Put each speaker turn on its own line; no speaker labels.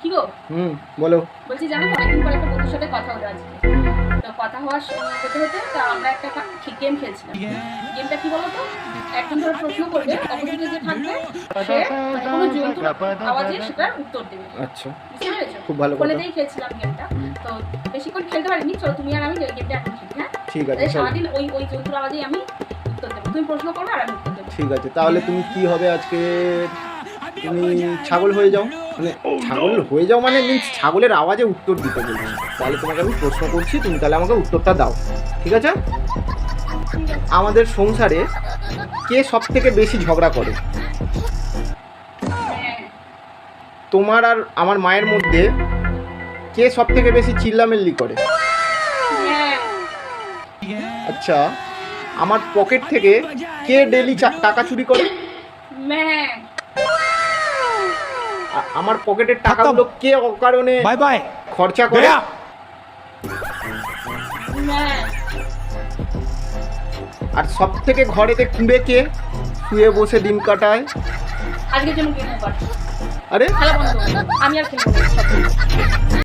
কি গো?
হুম বলো।
বলছি জানো তো অনেকদিন পরে একটা বন্ধুর সাথে কথা হলো আজকে। তো কথা হওয়ার স- হতে হতে তা আমরা একটা গেম খেলছিলাম। গেমটা কি একজন ধরো প্রশ্ন করবে অপোজিটে যে থাকবে সে মানে কোনো জন্তুর আওয়াজে সেটার উত্তর দেবে।
আচ্ছা। খুব ভালো
খেলছিলাম গেমটা তো বেশিক্ষণ খেলতে পারিনি চলো তুমি আর আমি গেমটা এখন খেলি হ্যাঁ?
ঠিক আছে
সারাদিন ওই ওই জন্তুর আওয়াজেই আমি উত্তর দেবো। তুমি প্রশ্ন করবে আর আমি উত্তর দেবো।
ঠিক আছে তাহলে তুমি কি হবে আজকে? তুমি ছাগল হয়ে যাও। মানে ছাগল হয়ে যাও মানে মিন্স ছাগলের আওয়াজে উত্তর দিতে বলছি তাহলে তোমাকে আমি প্রশ্ন করছি তুমি তাহলে আমাকে উত্তরটা দাও ঠিক আছে? আমাদের সংসারে কে সব থেকে বেশি ঝগড়া করে? তোমার আর আমার মায়ের মধ্যে কে সব থেকে বেশি চিল্লামিল্লি করে? আচ্ছা আমার পকেট থেকে কে ডেলি টাকা চুরি করে? আমার পকেটের টাকাগুলো কে অকারণে
বাই বাই
খরচা করে? আর সব থেকে ঘরেতে কুঁড়ে কে? শুয়ে বসে দিন কাটায়।
আজকের জন্য
আরে?
আমি আর